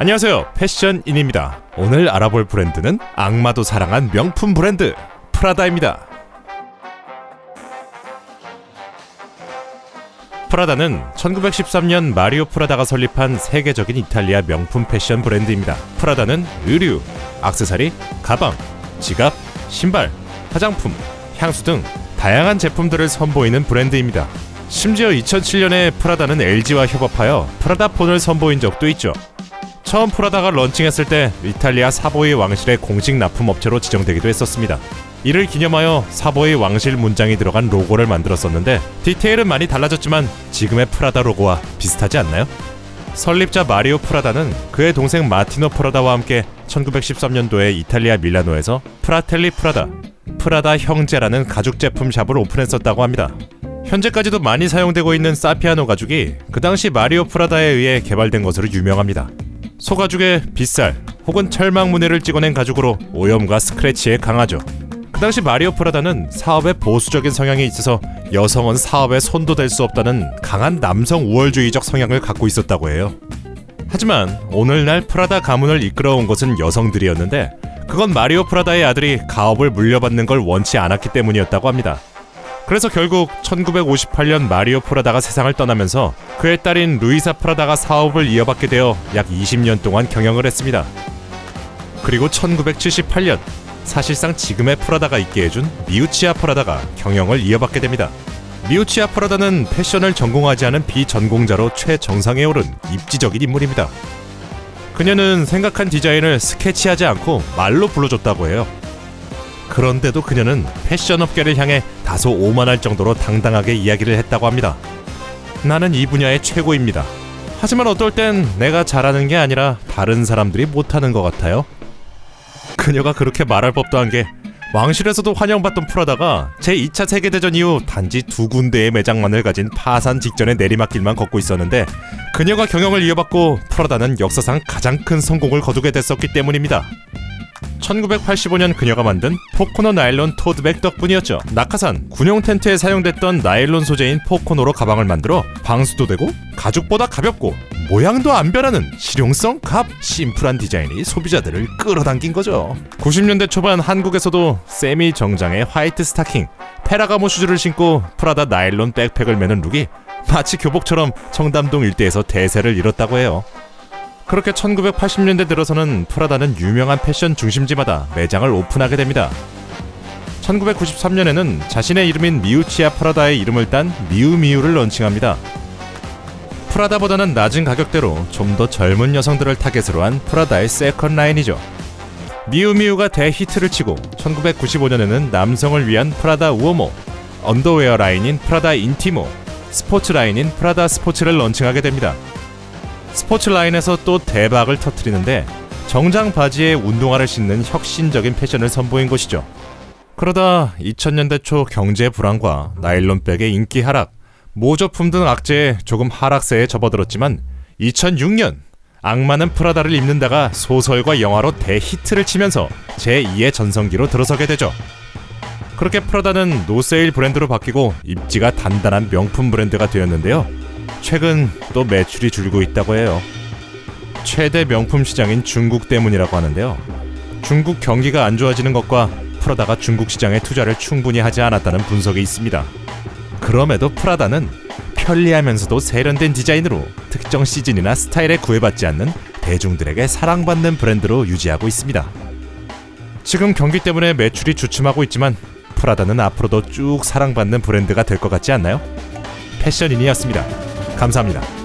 안녕하세요. 패션인입니다. 오늘 알아볼 브랜드는 악마도 사랑한 명품 브랜드 프라다입니다. 프라다는 1913년 마리오 프라다가 설립한 세계적인 이탈리아 명품 패션 브랜드입니다. 프라다는 의류, 악세사리, 가방, 지갑, 신발, 화장품, 향수 등 다양한 제품들을 선보이는 브랜드입니다. 심지어 2007년에 프라다는 LG와 협업하여 프라다 폰을 선보인 적도 있죠. 처음 프라다가 런칭했을 때 이탈리아 사보이 왕실의 공식 납품업체로 지정되기도 했었습니다. 이를 기념하여 사보이 왕실 문장이 들어간 로고를 만들었었는데 디테일은 많이 달라졌지만 지금의 프라다 로고와 비슷하지 않나요? 설립자 마리오 프라다는 그의 동생 마티노 프라다와 함께 1913년도에 이탈리아 밀라노에서 프라텔리 프라다, 프라다 형제라는 가죽 제품 샵을 오픈했었다고 합니다. 현재까지도 많이 사용되고 있는 사피아노 가죽이 그 당시 마리오 프라다에 의해 개발된 것으로 유명합니다. 소가죽에 빗살 혹은 철망 무늬를 찍어낸 가죽으로 오염과 스크래치에 강하죠. 그 당시 마리오 프라다는 사업에 보수적인 성향이 있어서 여성은 사업에 손도 댈 수 없다는 강한 남성 우월주의적 성향을 갖고 있었다고 해요. 하지만 오늘날 프라다 가문을 이끌어온 것은 여성들이었는데 그건 마리오 프라다의 아들이 가업을 물려받는 걸 원치 않았기 때문이었다고 합니다. 그래서 결국 1958년 마리오 프라다가 세상을 떠나면서 그의 딸인 루이사 프라다가 사업을 이어받게 되어 약 20년 동안 경영을 했습니다. 그리고 1978년 사실상 지금의 프라다가 있게 해준 미우치아 프라다가 경영을 이어받게 됩니다. 미우치아 프라다는 패션을 전공하지 않은 비전공자로 최정상에 오른 입지적인 인물입니다. 그녀는 생각한 디자인을 스케치하지 않고 말로 불러줬다고 해요. 그런데도 그녀는 패션 업계를 향해 다소 오만할 정도로 당당하게 이야기를 했다고 합니다. 나는 이 분야의 최고입니다. 하지만 어떨 땐 내가 잘하는 게 아니라 다른 사람들이 못하는 것 같아요. 그녀가 그렇게 말할 법도 한 게 왕실에서도 환영받던 프라다가 제2차 세계대전 이후 단지 두 군데의 매장만을 가진 파산 직전의 내리막길만 걷고 있었는데 그녀가 경영을 이어받고 프라다는 역사상 가장 큰 성공을 거두게 됐었기 때문입니다. 1985년 그녀가 만든 포코노 나일론 토드백 덕분이었죠. 낙하산, 군용 텐트에 사용됐던 나일론 소재인 포코노로 가방을 만들어 방수도 되고 가죽보다 가볍고 모양도 안 변하는 실용성 값 심플한 디자인이 소비자들을 끌어당긴 거죠. 90년대 초반 한국에서도 세미 정장의 화이트 스타킹, 페라가모 슈즈를 신고 프라다 나일론 백팩을 매는 룩이 마치 교복처럼 청담동 일대에서 대세를 이뤘다고 해요. 그렇게 1980년대 들어서는 프라다는 유명한 패션 중심지마다 매장을 오픈하게 됩니다. 1993년에는 자신의 이름인 미우치아 프라다의 이름을 딴 미우미우를 런칭합니다. 프라다보다는 낮은 가격대로 좀 더 젊은 여성들을 타겟으로 한 프라다의 세컨 라인이죠. 미우미우가 대히트를 치고 1995년에는 남성을 위한 프라다 우어모, 언더웨어 라인인 프라다 인티모, 스포츠 라인인 프라다 스포츠를 런칭하게 됩니다. 스포츠 라인에서 또 대박을 터트리는데 정장 바지에 운동화를 신는 혁신적인 패션을 선보인 것이죠. 그러다 2000년대 초 경제 불안과 나일론백의 인기 하락, 모조품 등 악재에 조금 하락세에 접어들었지만 2006년 악마는 프라다를 입는다가 소설과 영화로 대히트를 치면서 제2의 전성기로 들어서게 되죠. 그렇게 프라다는 노세일 브랜드로 바뀌고 입지가 단단한 명품 브랜드가 되었는데요. 최근 또 매출이 줄고 있다고 해요. 최대 명품 시장인 중국 때문이라고 하는데요. 중국 경기가 안 좋아지는 것과 프라다가 중국 시장에 투자를 충분히 하지 않았다는 분석이 있습니다. 그럼에도 프라다는 편리하면서도 세련된 디자인으로 특정 시즌이나 스타일에 구애받지 않는 대중들에게 사랑받는 브랜드로 유지하고 있습니다. 지금 경기 때문에 매출이 주춤하고 있지만 프라다는 앞으로도 쭉 사랑받는 브랜드가 될 것 같지 않나요? 패션인이었습니다. 감사합니다.